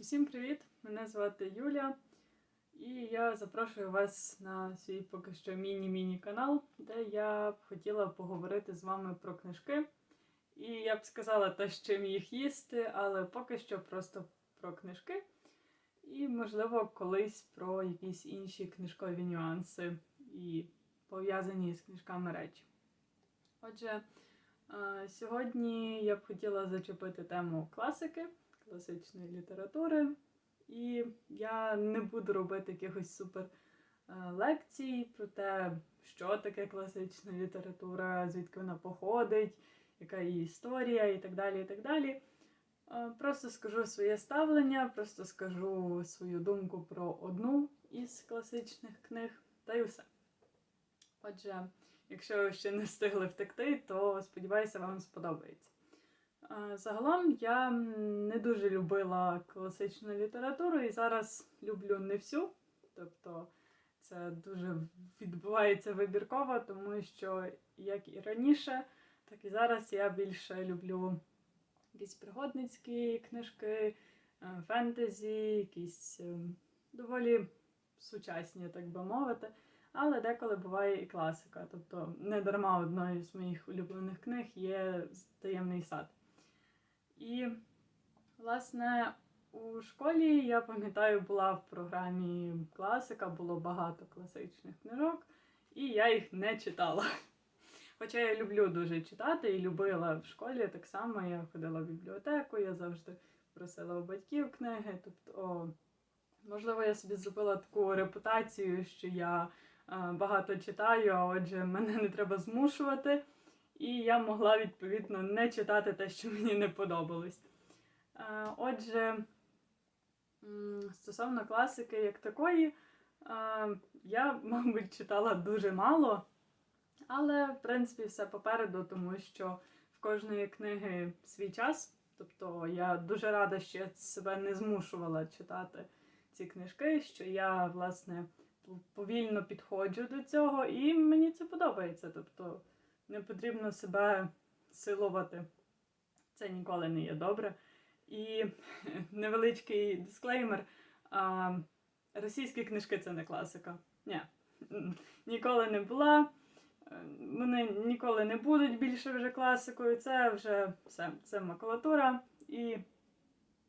Усім привіт! Мене звати Юля, і я запрошую вас на свій поки що міні-міні канал, де я б хотіла поговорити з вами про книжки. І я б сказала те, з чим їх їсти, але поки що просто про книжки. І, можливо, колись про якісь інші книжкові нюанси і пов'язані з книжками речі. Отже, е, сьогодні я б хотіла зачепити тему класики класичної літератури. І я не буду робити якихось супер е, лекцій про те, що таке класична література, звідки вона походить, яка її історія і так далі. і так далі. Е, Просто скажу своє ставлення, просто скажу свою думку про одну із класичних книг, та й все. Отже, якщо ви ще не встигли втекти, то сподіваюся, вам сподобається. Загалом я не дуже любила класичну літературу і зараз люблю не всю. Тобто це дуже відбувається вибірково, тому що як і раніше, так і зараз я більше люблю якісь пригодницькі книжки, е, фентезі, якісь е, доволі сучасні, так би мовити. Але деколи буває і класика. Тобто, не дарма одною з моїх улюблених книг є таємний сад. І, власне, у школі я пам'ятаю, була в програмі класика, було багато класичних книжок, і я їх не читала. Хоча я люблю дуже читати і любила в школі так само. Я ходила в бібліотеку, я завжди просила у батьків книги. Тобто, можливо, я собі зробила таку репутацію, що я е, багато читаю, а отже, мене не треба змушувати. І я могла відповідно не читати те, що мені не подобалось. Е, Отже, стосовно класики як такої, е, я, мабуть, читала дуже мало, але в принципі все попереду, тому що в кожної книги свій час. Тобто я дуже рада, що я себе не змушувала читати ці книжки, що я, власне, повільно підходжу до цього, і мені це подобається. Тобто, не потрібно себе силувати. Це ніколи не є добре. І невеличкий дисклеймер: а, російські книжки це не класика. Ні, ніколи не була. Вони ніколи не будуть більше вже класикою. Це вже все. Це макулатура і,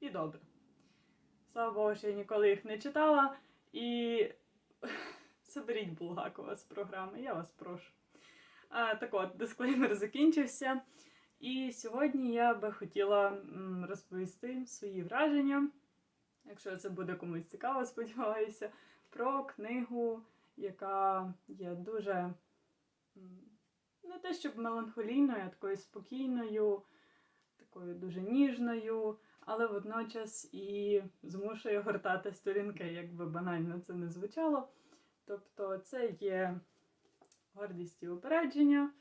і добре. Слава Богу, що я ніколи їх не читала. І заберіть Булгакова з програми, я вас прошу. Так от, дисклеймер закінчився. І сьогодні я би хотіла розповісти свої враження, якщо це буде комусь цікаво, сподіваюся, про книгу, яка є дуже не те, щоб меланхолійною, а такою спокійною, такою дуже ніжною, але водночас і змушує гортати сторінки, як би банально це не звучало. Тобто, це є гордість і упередження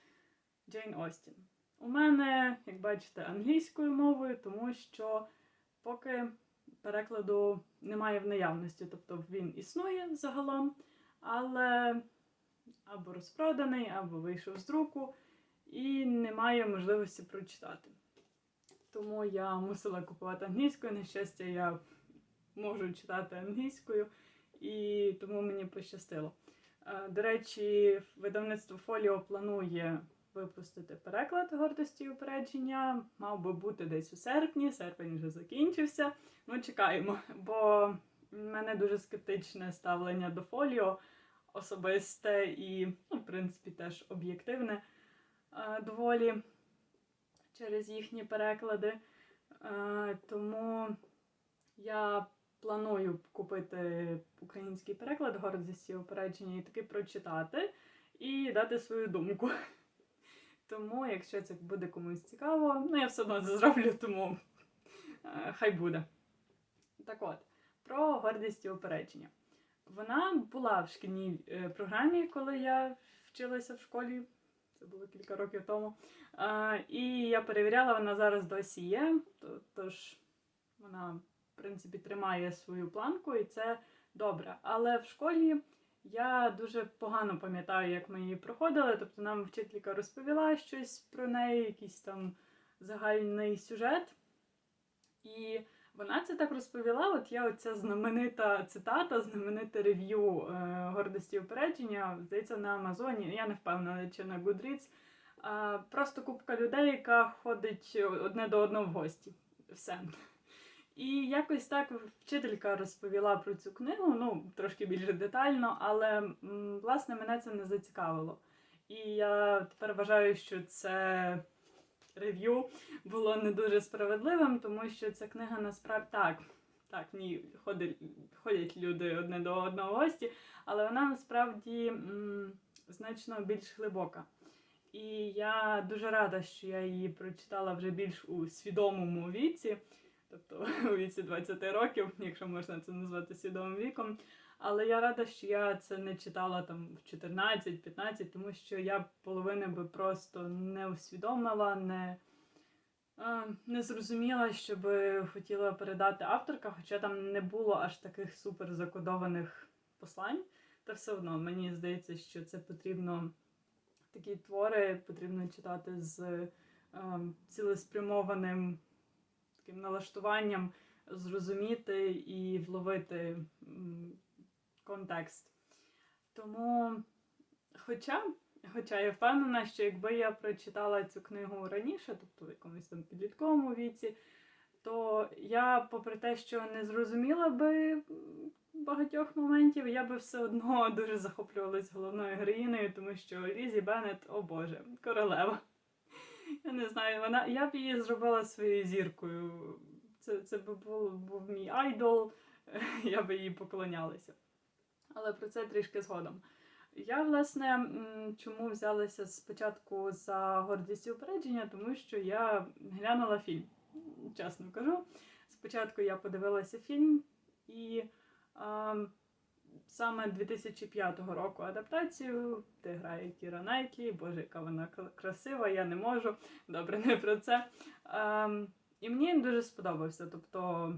Джейн Остін. У мене, як бачите, англійською мовою, тому що поки перекладу немає в наявності, тобто він існує загалом, але або розпроданий, або вийшов з друку, і немає можливості прочитати. Тому я мусила купувати англійською. На щастя, я можу читати англійською, і тому мені пощастило. Е, До речі, видавництво Фоліо планує випустити переклад гордості і упередження. Мав би бути десь у серпні, серпень вже закінчився. Ну, чекаємо, бо в мене дуже скептичне ставлення до фоліо, особисте і, ну, в принципі, теж об'єктивне е, доволі через їхні переклади. Е, Тому я планую купити український переклад гордості і упередження і таки прочитати і дати свою думку. Тому, якщо це буде комусь цікаво, ну я все одно це зроблю, тому е, хай буде. Так от, про гордість і упередження. Вона була в шкільній е, програмі, коли я вчилася в школі. Це було кілька років тому. Е, і я перевіряла, вона зараз досі є. Тож вона, принципі, тримає свою планку, і це добре. Але в школі я дуже погано пам'ятаю, як ми її проходили. Тобто нам вчителька розповіла щось про неї, якийсь там загальний сюжет. І Вона це так розповіла. От я оця знаменита цитата, знамените рев'ю е, гордості упередження, здається, на Амазоні. Я не впевнена, чи на Goodreads. Просто купка людей, яка ходить одне до одного в гості. Все. І якось так вчителька розповіла про цю книгу, ну трошки більш детально, але власне мене це не зацікавило. І я тепер вважаю, що це рев'ю було не дуже справедливим, тому що ця книга насправді так, так, ні, ходять, ходять люди одне до одного гості, але вона насправді м, значно більш глибока. І я дуже рада, що я її прочитала вже більш у свідомому віці, тобто у віці 20 років, якщо можна це назвати свідомим віком. Але я рада, що я це не читала там в 14-15, тому що я половини би просто не усвідомила, не, не зрозуміла, що би хотіла передати авторка, хоча там не було аж таких супер закодованих послань. Та все одно мені здається, що це потрібно такі твори потрібно читати з е, цілеспрямованим таким налаштуванням, зрозуміти і вловити контекст. Тому, хоча, хоча я впевнена, що якби я прочитала цю книгу раніше, тобто в якомусь там підлітковому віці, то я, попри те, що не зрозуміла би багатьох моментів, я би все одно дуже захоплювалась головною героїною, тому що Лізі Беннет, о Боже, королева. Я не знаю, вона, я б її зробила своєю зіркою. Це, це би був, був мій айдол, я би їй поклонялася. Але про це трішки згодом. Я, власне, чому взялася спочатку за гордість і упередження, тому що я глянула фільм, чесно кажу. Спочатку я подивилася фільм і а, саме 2005 року адаптацію, де грає Кіра Найтлі, боже, яка вона красива, я не можу. Добре, не про це. А, і мені дуже сподобався. Тобто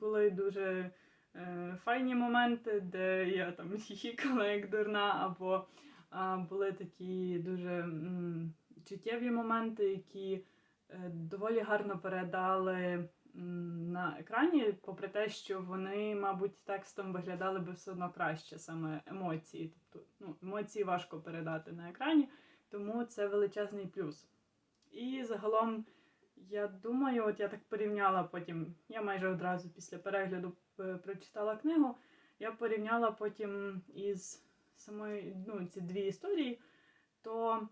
були дуже е, файні моменти, де я там хіхікала як дурна, або а, були такі дуже м, чуттєві моменти, які е, доволі гарно передали на екрані, попри те, що вони, мабуть, текстом виглядали би все одно краще, саме емоції. Тобто ну, емоції важко передати на екрані, тому це величезний плюс. І загалом, я думаю, от я так порівняла потім, я майже одразу після перегляду е, прочитала книгу, я порівняла потім із самої ну, ці дві історії, то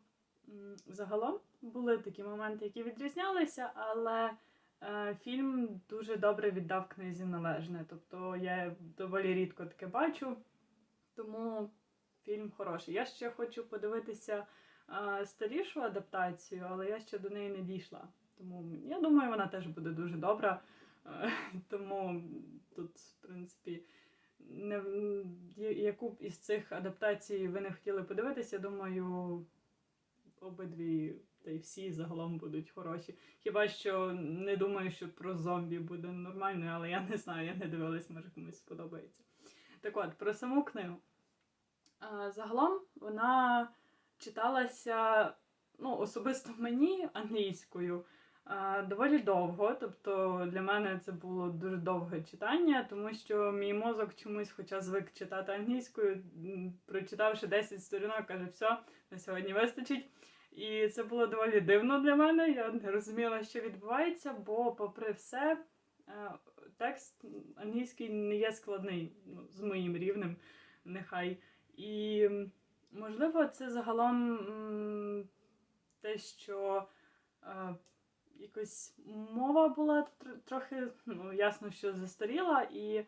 загалом були такі моменти, які відрізнялися, але фільм дуже добре віддав книзі належне. Тобто я доволі рідко таке бачу, тому фільм хороший. Я ще хочу подивитися е, старішу адаптацію, але я ще до неї не дійшла. Тому я думаю, вона теж буде дуже добра. Е, Тому тут, в принципі, не, яку б із цих адаптацій ви не хотіли подивитися, думаю, обидві та й всі загалом будуть хороші. Хіба що не думаю, що про зомбі буде нормально, але я не знаю, я не дивилась, може комусь сподобається. Так от, про саму книгу. Загалом вона читалася ну, особисто мені англійською доволі довго. Тобто для мене це було дуже довге читання, тому що мій мозок чомусь, хоча звик читати англійською, прочитавши 10 сторінок, каже, все, на сьогодні вистачить. І це було доволі дивно для мене. Я не розуміла, що відбувається, бо, попри все, е, текст англійський не є складний ну, з моїм рівнем, нехай. І можливо, це загалом те, що е, якось мова була тр- трохи, ну, ясно, що застаріла, і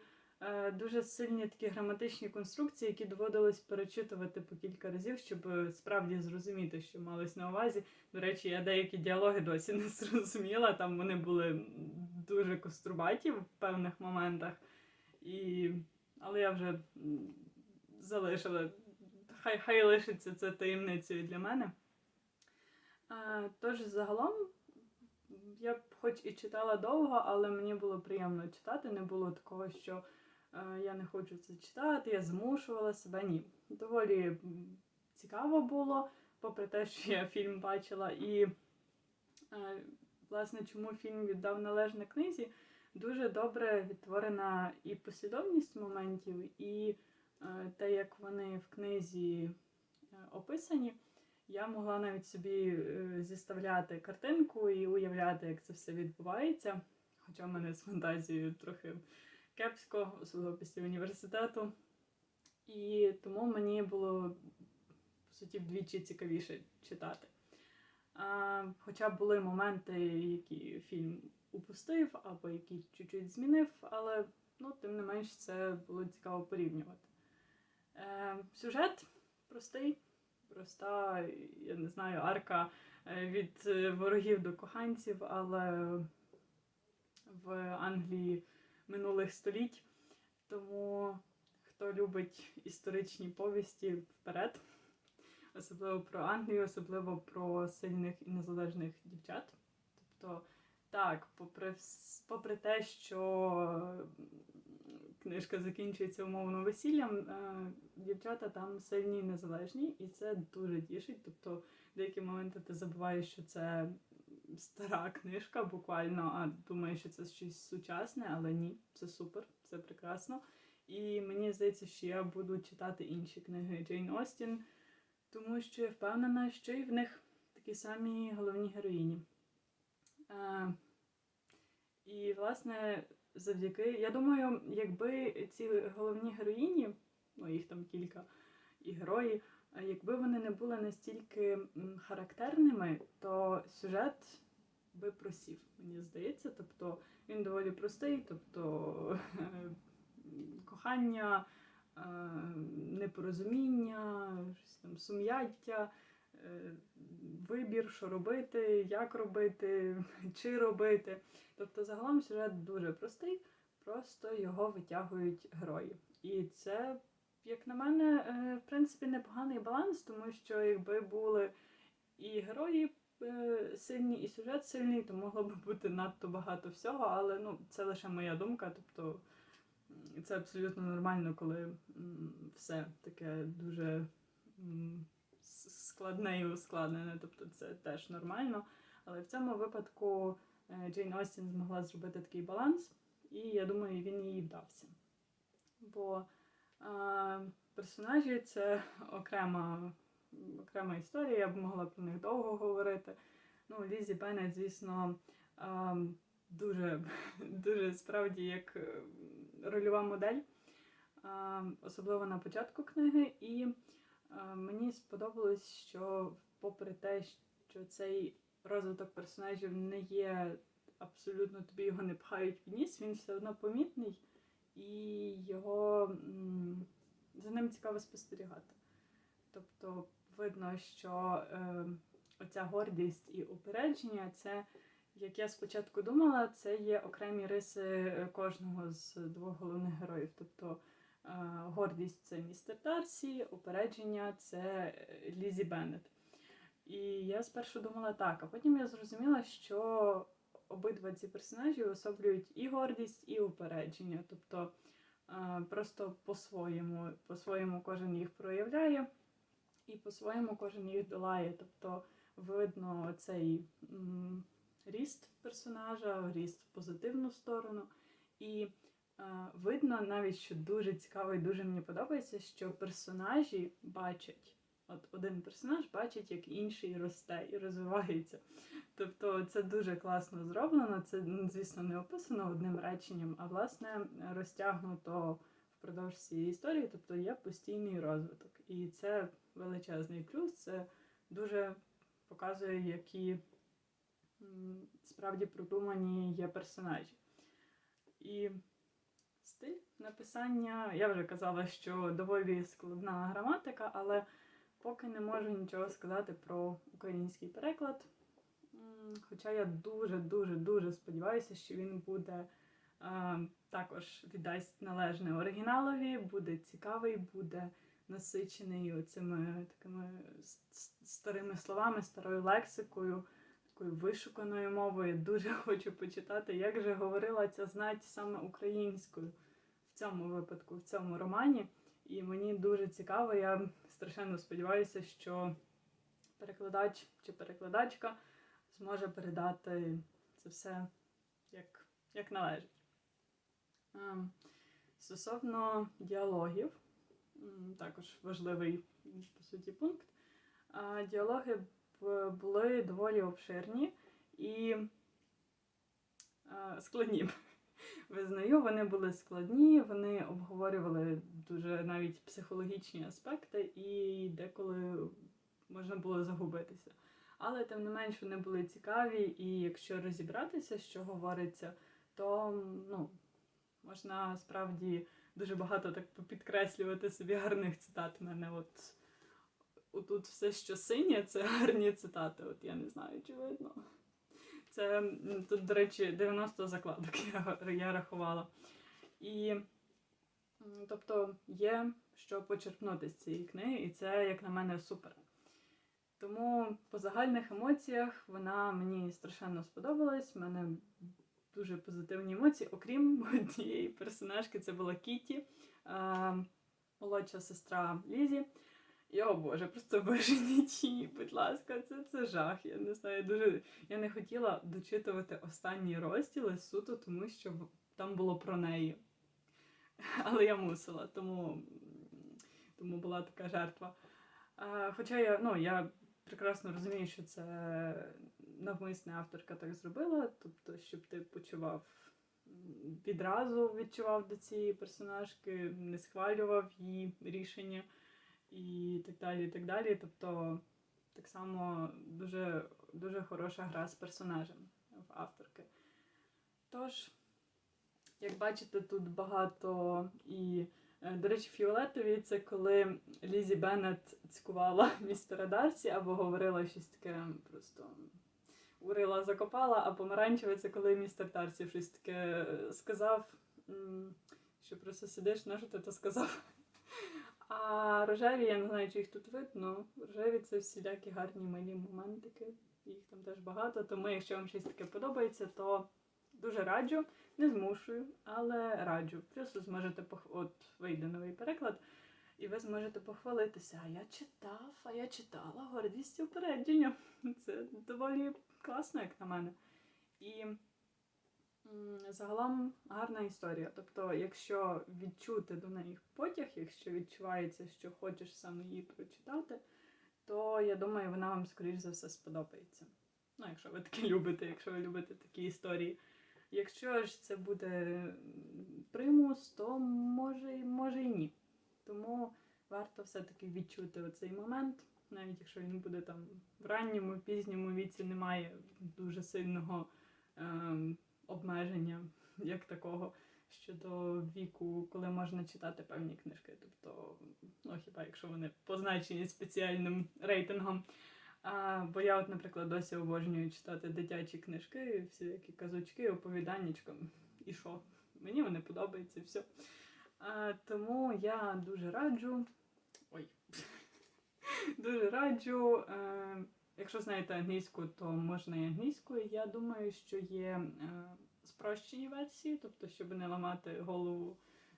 дуже сильні такі граматичні конструкції, які доводилось перечитувати по кілька разів, щоб е, справді зрозуміти, що малось на увазі. До речі, я деякі діалоги досі не зрозуміла. Там вони були дуже кострубаті в певних моментах. І... Але я вже залишила. Хай, хай лишиться це таємницею для мене. Е, Тож загалом я хоч і читала довго, але мені було приємно читати. Не було такого, що е, я не хочу це читати, я змушувала себе. Ні. Доволі цікаво було, попри те, що я фільм бачила. І, е, власне, чому фільм віддав належне книзі? дуже добре відтворена і послідовність моментів, і е, те, як вони в книзі е, описані. Я могла навіть собі е, зіставляти картинку і уявляти, як це все відбувається. Хоча в мене з фантазією трохи кепсько, особливо після університету. І тому мені було по суті вдвічі цікавіше читати. А, Хоча були моменти, які фільм упустив або які чуть-чуть змінив, але ну, тим не менш це було цікаво порівнювати. Е, Сюжет простий, проста, я не знаю, арка е, від е, ворогів до коханців, але в Англії минулих століть. Тому хто любить історичні повісті вперед, особливо про Англію, особливо про сильних і незалежних дівчат. Тобто, так, попри, попри те, що книжка закінчується умовно весіллям, е, дівчата там сильні і незалежні, і це дуже тішить. Тобто, деякі моменти ти забуваєш, що це стара книжка, буквально, а думаєш, що це щось сучасне, але ні, це супер, це прекрасно. І мені здається, що я буду читати інші книги Джейн Остін, тому що я впевнена, що і в них такі самі головні героїні. Е, і, власне, завдяки. Я думаю, якби ці головні героїні, ну їх там кілька і герої, а якби вони не були настільки характерними, то сюжет би просів, мені здається. Тобто він доволі простий, тобто кохання, е, непорозуміння, там сум'яття, е, вибір, що робити, як робити, чи робити. Тобто, загалом сюжет дуже простий, просто його витягують герої. І це, як на мене, е, в принципі, непоганий баланс, тому що якби були і герої е, сильні, і сюжет сильний, то могло б бути надто багато всього, але ну, це лише моя думка. Тобто це абсолютно нормально, коли все таке дуже складне і ускладнене. Тобто це теж нормально. Але в цьому випадку е, Джейн Остін змогла зробити такий баланс, і я думаю, він їй вдався. Бо персонажі це окрема, окрема історія, я б могла про них довго говорити. Ну, Лізі Беннет, звісно, дуже, дуже справді як е, рольова модель, особливо на початку книги. І мені сподобалось, що, попри те, що цей розвиток персонажів не є абсолютно тобі його не пхають в ніс, він все одно помітний, і його за ним цікаво спостерігати. Тобто видно, що е, оця гордість і упередження це, як я спочатку думала, це є окремі риси е, кожного з двох головних героїв. Тобто е, гордість це містер Дарсі, упередження це е, Лізі Беннет. І я спершу думала так, а потім я зрозуміла, що обидва ці персонажі особлюють і гордість, і упередження. Тобто е, просто по-своєму, по-своєму кожен їх проявляє, і по-своєму кожен їх долає. Тобто видно цей ріст персонажа, ріст в позитивну сторону. І е, видно навіть, що дуже цікаво і дуже мені подобається, що персонажі бачать. От один персонаж бачить, як інший росте і розвивається. Тобто це дуже класно зроблено. Це, ну, звісно, не описано одним реченням, а власне розтягнуто впродовж цієї історії. Тобто є постійний розвиток. І це величезний плюс. Це дуже показує, які справді продумані є персонажі. І стиль написання, я вже казала, що доволі складна граматика, але поки не можу нічого сказати про український переклад. Хоча я дуже-дуже дуже сподіваюся, що він буде е, також віддасть належне оригіналові, буде цікавий, буде насичений оцими такими старими словами, старою лексикою, такою вишуканою мовою. Дуже хочу почитати, як же говорила ця знать саме українською в цьому випадку, в цьому романі. І мені дуже цікаво, я страшенно сподіваюся, що перекладач чи перекладачка зможе передати це все як, як належить. Ем, Стосовно діалогів, також важливий по суті пункт. Діалоги були доволі обширні і складні. Визнаю, вони були складні, вони обговорювали дуже навіть психологічні аспекти, і деколи можна було загубитися. Але тим не менш вони були цікаві, і якщо розібратися, що говориться, то ну, можна справді дуже багато так підкреслювати собі гарних цитат. У мене от отут все, що синє, це гарні цитати. От я не знаю, чи видно. Це тут, до речі, 90 закладок я, я рахувала. І тобто є що почерпнути з цієї книги, і це, як на мене, супер. Тому по загальних емоціях вона мені страшенно сподобалась. У мене дуже позитивні емоції, окрім однієї персонажки, це була Кіті, е, молодша сестра Лізі. І, о Боже, просто виженіть її, будь ласка, це, це жах. Я не знаю, дуже я не хотіла дочитувати останні розділи суто, тому що там було про неї. Але я мусила, тому, тому була така жертва. А, хоча я, ну, я прекрасно розумію, що це навмисне авторка так зробила, тобто, щоб ти почував відразу відчував до цієї персонажки, не схвалював її рішення і так далі. і так далі. Тобто, так само дуже, дуже хороша гра з персонажем в авторки. Тож, як бачите, тут багато і. е, До речі, фіолетові це коли Лізі Беннет цькувала містера Дарсі або говорила щось таке просто урила, закопала, а помаранчеве це коли містер Дарсі щось таке е, сказав, що просто сидиш, на що ти то сказав. А рожеві, я не знаю, чи їх тут видно. Рожеві це всілякі гарні милі моментики. Їх там теж багато. Тому, якщо вам щось таке подобається, то дуже раджу. Не змушую, але раджу. Ви зможете пох... от вийде новий переклад, і ви зможете похвалитися. А я читав, а я читала гордість упередження. Це доволі класно, як на мене. І загалом гарна історія. Тобто, якщо відчути до неї потяг, якщо відчувається, що хочеш саме її прочитати, то я думаю, вона вам, скоріш за все, сподобається. Ну, якщо ви таке любите, якщо ви любите такі історії. Якщо ж це буде примус, то може, може і ні. Тому варто все-таки відчути оцей момент, навіть якщо він буде там в ранньому, пізньому віці, немає дуже сильного ем, обмеження як такого щодо віку, коли можна читати певні книжки. Тобто, ну хіба якщо вони позначені спеціальним рейтингом. А, бо я, от, наприклад, досі обожнюю читати дитячі книжки, всілякі казочки, оповіданнячка. І що? Мені вони подобаються, все. А, тому я дуже раджу. Ой. дуже раджу. Е, якщо знаєте англійську, то можна і англійською. Я думаю, що є е, спрощені версії, тобто, щоб не ламати голову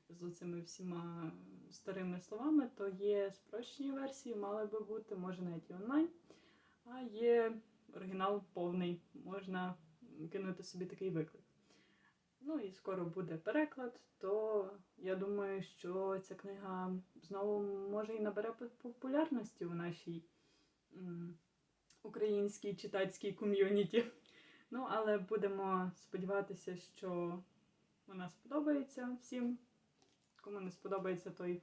з цими всіма старими словами, то є спрощені версії, мали би бути, може навіть і онлайн. А є оригінал повний, можна кинути собі такий виклик. Ну і скоро буде переклад, то я думаю, що ця книга знову може і набере популярності у нашій українській читацькій ком'юніті. Ну, але будемо сподіватися, що вона сподобається всім. Кому не сподобається, той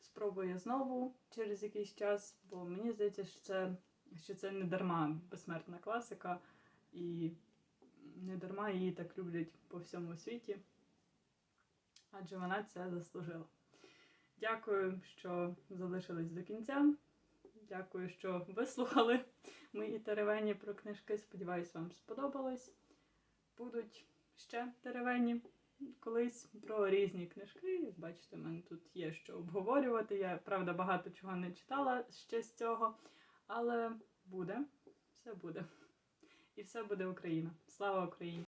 спробує знову через якийсь час, бо мені здається, що це, що це не дарма безсмертна класика, і не дарма її так люблять по всьому світі, адже вона це заслужила. Дякую, що залишились до кінця. Дякую, що вислухали мої теревені про книжки. Сподіваюсь, вам сподобалось. Будуть ще теревені колись про різні книжки. Як бачите, в мене тут є що обговорювати. Я, правда, багато чого не читала ще з цього, але буде, все буде. І все буде Україна. Слава Україні!